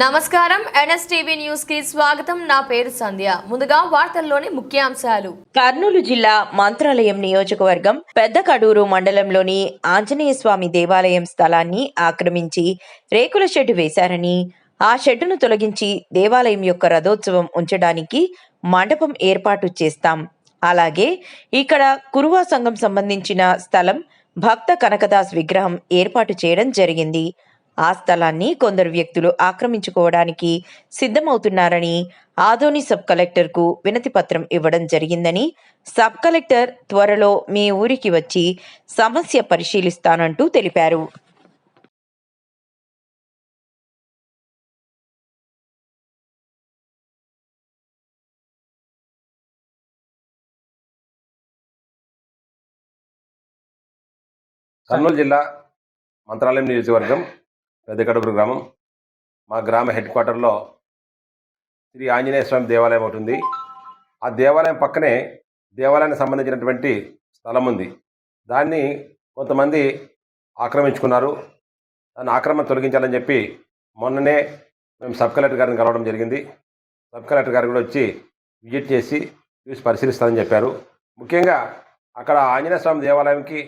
నమస్కారం. ఎన్ఎస్టీవీ న్యూస్కి స్వాగతం. నా పేరు సంధ్య. ముందుగా వార్తల్లోని ముఖ్యాంశాలు. కర్నూలు జిల్లా మంత్రాలయం నియోజకవర్గం పెద్ద కడూరు మండలంలోని ఆంజనేయ స్వామి దేవాలయం స్థలాన్ని ఆక్రమించి రేకుల షెడ్డు వేశారని ఆ షెడ్డును తొలగించి దేవాలయం యొక్క రథోత్సవం ఉంచడానికి మండపం ఏర్పాటు చేస్తాం. అలాగే ఇక్కడ కురువా సంఘం సంబంధించిన స్థలం భక్త కనకదాస్ విగ్రహం ఏర్పాటు చేయడం జరిగింది. ఆ స్థలాన్ని కొందరు వ్యక్తులు ఆక్రమించుకోవడానికి సిద్ధమవుతున్నారని ఆదోని సబ్ కలెక్టర్కు వినతి పత్రం ఇవ్వడం జరిగిందని సబ్ కలెక్టర్ త్వరలో మీ ఊరికి వచ్చి సమస్య పరిశీలిస్తానంటూ తెలిపారు. కర్నూలు జిల్లా మంత్రాలయం నియోజకవర్గం పెద్దకడుగురు గ్రామం. మా గ్రామ హెడ్ క్వార్టర్లో శ్రీ ఆంజనేయ స్వామి దేవాలయం ఒకటి ఉంది. ఆ దేవాలయం పక్కనే దేవాలయానికి సంబంధించినటువంటి స్థలం ఉంది. దాన్ని కొంతమంది ఆక్రమించుకున్నారు. దాన్ని ఆక్రమణ తొలగించాలని చెప్పి మొన్ననే మేము సబ్ కలెక్టర్ గారిని కలవడం జరిగింది. సబ్ కలెక్టర్ గారు కూడా వచ్చి విజిట్ చేసి చూసి పరిశీలిస్తారని చెప్పారు. ముఖ్యంగా అక్కడ ఆంజనేయ స్వామి దేవాలయంకి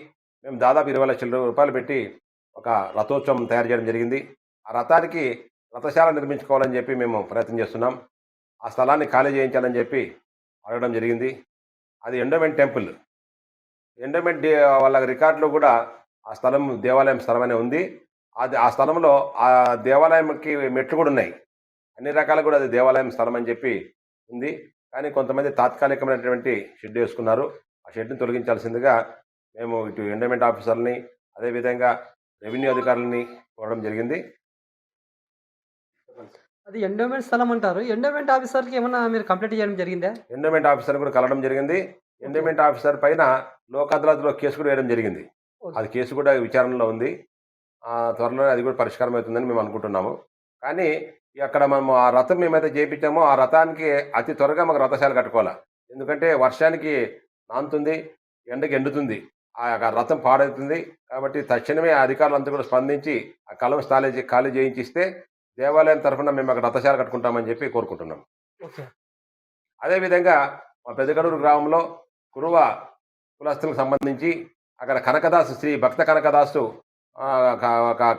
మేము దాదాపు ఇరవై లక్షల రూపాయలు పెట్టి ఒక రథోత్సవం తయారు చేయడం జరిగింది. ఆ రథానికి రథశాల నిర్మించుకోవాలని చెప్పి మేము ప్రయత్నం చేస్తున్నాం. ఆ స్థలాన్ని ఖాళీ చేయించాలని చెప్పి అడగడం జరిగింది. అది ఎండోమెంట్ టెంపుల్. ఎండోమెంట్ వాళ్ళ రికార్డులో కూడా ఆ స్థలం దేవాలయం స్థలం అనే ఉంది. అది ఆ స్థలంలో ఆ దేవాలయంకి మెట్లు కూడా ఉన్నాయి. అన్ని రకాలు కూడా అది దేవాలయం స్థలం అని చెప్పి ఉంది. కానీ కొంతమంది తాత్కాలికమైనటువంటి షెడ్ వేసుకున్నారు. ఆ షెడ్ని తొలగించాల్సిందిగా మేము ఇటు ఎండోమెంట్ ఆఫీసర్ని అదేవిధంగా రెవెన్యూ అధికారులని కోరడం జరిగింది. అది ఎండోమెంట్ స్థలం అంటారు. ఎండోమెంట్ ఆఫీసర్కి ఏమన్నా మీరు కంప్లైంట్ చేయడం జరిగిందా? ఎండోమెంట్ ఆఫీసర్ కూడా కలవడం జరిగింది. ఎండోమెంట్ ఆఫీసర్ పైన లోక్ అదాలత్లో కేసు కూడా వేయడం జరిగింది. అది కేసు కూడా విచారణలో ఉంది. ఆ, త్వరలో అది కూడా పరిష్కారం అవుతుందని మేము అనుకుంటున్నాము. కానీ అక్కడ మనము ఆ రథం మేమైతే చేయించామో ఆ రథానికి అతి త్వరగా మాకు రథశాల కట్టుకోవాలి. ఎందుకంటే వర్షానికి నానుతుంది ఎండకి ఎండుతుంది. ఆ యొక్క రథం పాడవుతుంది. కాబట్టి తక్షణమే ఆ అధికారులంతా కూడా స్పందించి ఆ కలం స్థాయి ఖాళీ చేయించిస్తే దేవాలయం తరఫున మేము అక్కడ రథశాల కట్టుకుంటామని చెప్పి కోరుకుంటున్నాం. అదేవిధంగా మా పెద్దగడూరు గ్రామంలో కురువ కులస్తులకు సంబంధించి అక్కడ కనకదాసు శ్రీ భక్త కనకదాసు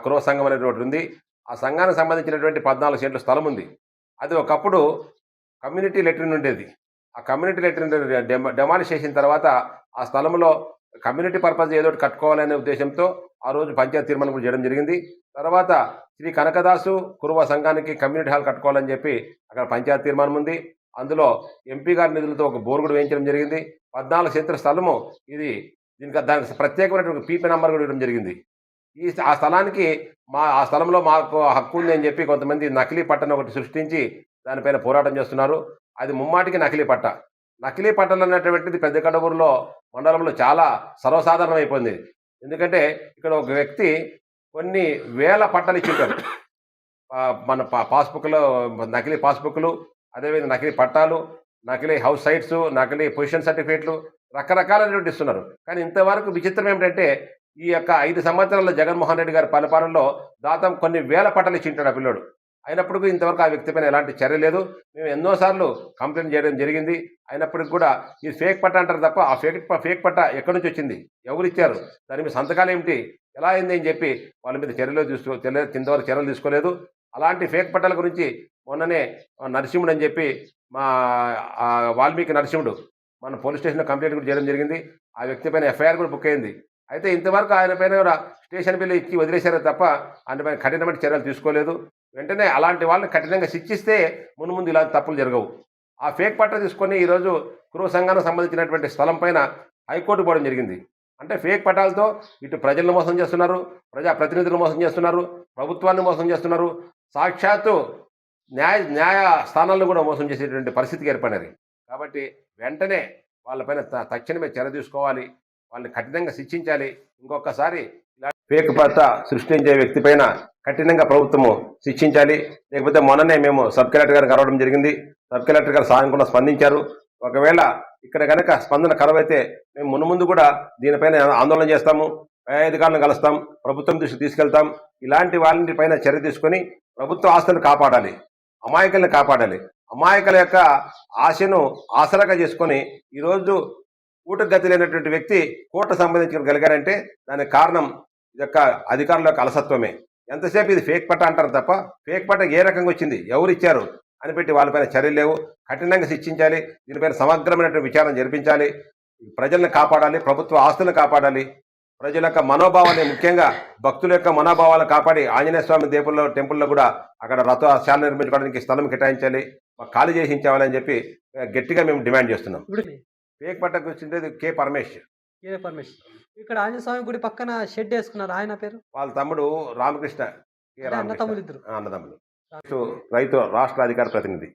కురువ సంఘం అనేటువంటి ఉంది. ఆ సంఘానికి సంబంధించినటువంటి పద్నాలుగు సెంట్ల స్థలం ఉంది. అది ఒకప్పుడు కమ్యూనిటీ లెటరిన్ ఉండేది. ఆ కమ్యూనిటీ లెటరిన్ డెమ డెమాలిష్ చేసిన తర్వాత ఆ స్థలంలో కమ్యూనిటీ పర్పస్ ఏదో ఒకటి కట్టుకోవాలనే ఉద్దేశంతో ఆ రోజు పంచాయతీ తీర్మానం కూడా చేయడం జరిగింది. తర్వాత శ్రీ కనకదాసు కురువ సంఘానికి కమ్యూనిటీ హాల్ కట్టుకోవాలని చెప్పి అక్కడ పంచాయతీ తీర్మానం ఉంది. అందులో ఎంపీ గారి నిధులతో ఒక బోర్ కూడా వేయించడం జరిగింది. పద్నాలుగు సెంటర్ స్థలము ఇది దీనికి దానికి ప్రత్యేకమైనటువంటి పీపీ నెంబర్ కూడా ఇవ్వడం జరిగింది. ఈ ఆ స్థలానికి మా ఆ స్థలంలో మాకు హక్కు ఉంది అని చెప్పి కొంతమంది నకిలీ పట్టను ఒకటి సృష్టించి దానిపైన పోరాటం చేస్తున్నారు. అది ముమ్మాటికి నకిలీ పట్ట. నకిలీ పట్టలు అనేటువంటిది పెద్ద కడవూరులో మండలంలో చాలా సర్వసాధారణం అయిపోయింది ఎందుకంటే ఇక్కడ ఒక వ్యక్తి కొన్ని వేల పట్టలు ఇచ్చింటారు మన పా పాస్బుక్లో నకిలీ పాస్బుక్లు అదేవిధంగా నకిలీ పట్టాలు నకిలీ హౌస్ సైట్స్ నకిలీ పొజిషన్ సర్టిఫికేట్లు రకరకాలైనటువంటి ఇస్తున్నారు. కానీ ఇంతవరకు విచిత్రం ఏమిటంటే ఈ యొక్క ఐదు సంవత్సరాల జగన్మోహన్ రెడ్డి గారి పరిపాలనలో దాదాపు కొన్ని వేల పట్టలు ఇచ్చింటాడు ఆ పిల్లోడు. అయినప్పటికీ ఇంతవరకు ఆ వ్యక్తి పైన ఎలాంటి చర్య లేదు. మేము ఎన్నోసార్లు కంప్లైంట్ చేయడం జరిగింది. అయినప్పటికీ కూడా ఈ ఫేక్ పట్ట అంటారు తప్ప ఆ ఫేక్ ఫేక్ పట్ట ఎక్కడి నుంచి వచ్చింది? ఎవరు ఇచ్చారు? దాని మీద సంతకాలు ఏమిటి? ఎలా అయింది అని చెప్పి వాళ్ళ మీద చర్యలు తీసుకో చర్య చర్యలు తీసుకోలేదు. అలాంటి ఫేక్ పట్టాల గురించి మొన్ననే నరసింహుడు అని చెప్పి మా వాల్మీకి నరసింహుడు మన పోలీస్ స్టేషన్లో కంప్లైంట్ కూడా చేయడం జరిగింది. ఆ వ్యక్తి పైన ఎఫ్ఐఆర్ కూడా బుక్ అయింది. అయితే ఇంతవరకు ఆయన పైన కూడా స్టేషన్ బిల్లు ఇచ్చి వదిలేశారే తప్ప ఆయన పైన కఠినమైన చర్యలు తీసుకోలేదు. వెంటనే అలాంటి వాళ్ళని కఠినంగా శిక్షిస్తే ముందు ముందు ఇలాంటి తప్పులు జరగవు. ఆ ఫేక్ పట్ట తీసుకొని ఈరోజు కురువ సంఘానికి సంబంధించినటువంటి స్థలం పైన హైకోర్టు పోవడం జరిగింది. అంటే ఫేక్ పట్టాలతో ఇటు ప్రజలను మోసం చేస్తున్నారు ప్రజా ప్రతినిధులను మోసం చేస్తున్నారు ప్రభుత్వాన్ని మోసం చేస్తున్నారు. సాక్షాత్తు న్యాయ న్యాయ స్థానాలను కూడా మోసం చేసేటువంటి పరిస్థితికి ఏర్పడినది. కాబట్టి వెంటనే వాళ్ళపైన త- తక్షణమే చర్య తీసుకోవాలి. వాళ్ళని కఠినంగా శిక్షించాలి. ఇంకొకసారి ఫేక్ పట్ట సృష్టించే వ్యక్తి పైన కఠినంగా ప్రభుత్వము శిక్షించాలి. లేకపోతే మొన్ననే మేము సబ్ కలెక్టర్ గారు కలవడం జరిగింది. సబ్ కలెక్టర్ గారు కూడా స్పందించారు. ఒకవేళ ఇక్కడ కనుక స్పందన కరువైతే మేము మును ముందు కూడా దీనిపైన ఆందోళన చేస్తాము. పై అధికారులను కలుస్తాం. ప్రభుత్వం దృష్టికి తీసుకెళ్తాం. ఇలాంటి వాళ్ళని పైన చర్య తీసుకొని ప్రభుత్వ ఆస్తులను కాపాడాలి. అమాయకుల్ని కాపాడాలి. అమాయకుల యొక్క ఆశను ఆసరాగా చేసుకొని ఈరోజు కూట గతి లేనటువంటి వ్యక్తి కోట సంబంధించగలిగారంటే దానికి కారణం ఈ యొక్క అధికారుల యొక్క అలసత్వమే. ఎంతసేపు ఇది ఫేక్ పట్ట అంటారు తప్ప? ఫేక్ పట్ట ఏ రకంగా వచ్చింది? ఎవరు ఇచ్చారు? అని పెట్టి వాళ్ళపైన చర్యలు లేవు. కఠినంగా శిక్షించాలి. దీనిపైన సమగ్రమైనటువంటి విచారణ జరిపించాలి. ప్రజలను కాపాడాలి. ప్రభుత్వ ఆస్తులను కాపాడాలి. ప్రజల యొక్క మనోభావాన్ని ముఖ్యంగా భక్తుల యొక్క మనోభావాలను కాపాడి ఆంజనేయ స్వామి దేవుల్లో టెంపుల్లో కూడా అక్కడ రథశాల నిర్మించుకోవడానికి స్థలం కేటాయించాలి. మాకు ఖాళీ చేసి ఇచ్చామని చెప్పి గట్టిగా మేము డిమాండ్ చేస్తున్నాం. ఫేక్ పట్టకు వచ్చింది కే. పరమేష్. ఏ పర్మిషన్ ఇక్కడ ఆంజనేయ స్వామి గుడి పక్కన షెడ్ వేసుకున్నారు. ఆయన పేరు? వాళ్ళ తమ్ముడు రామకృష్ణ కె అదే అన్న రామకృష్ణ. తమ్ముళ్ళు ఇద్దరు అన్నదమ్ములు రైతు రాష్ట్ర అధికార ప్రతినిధి.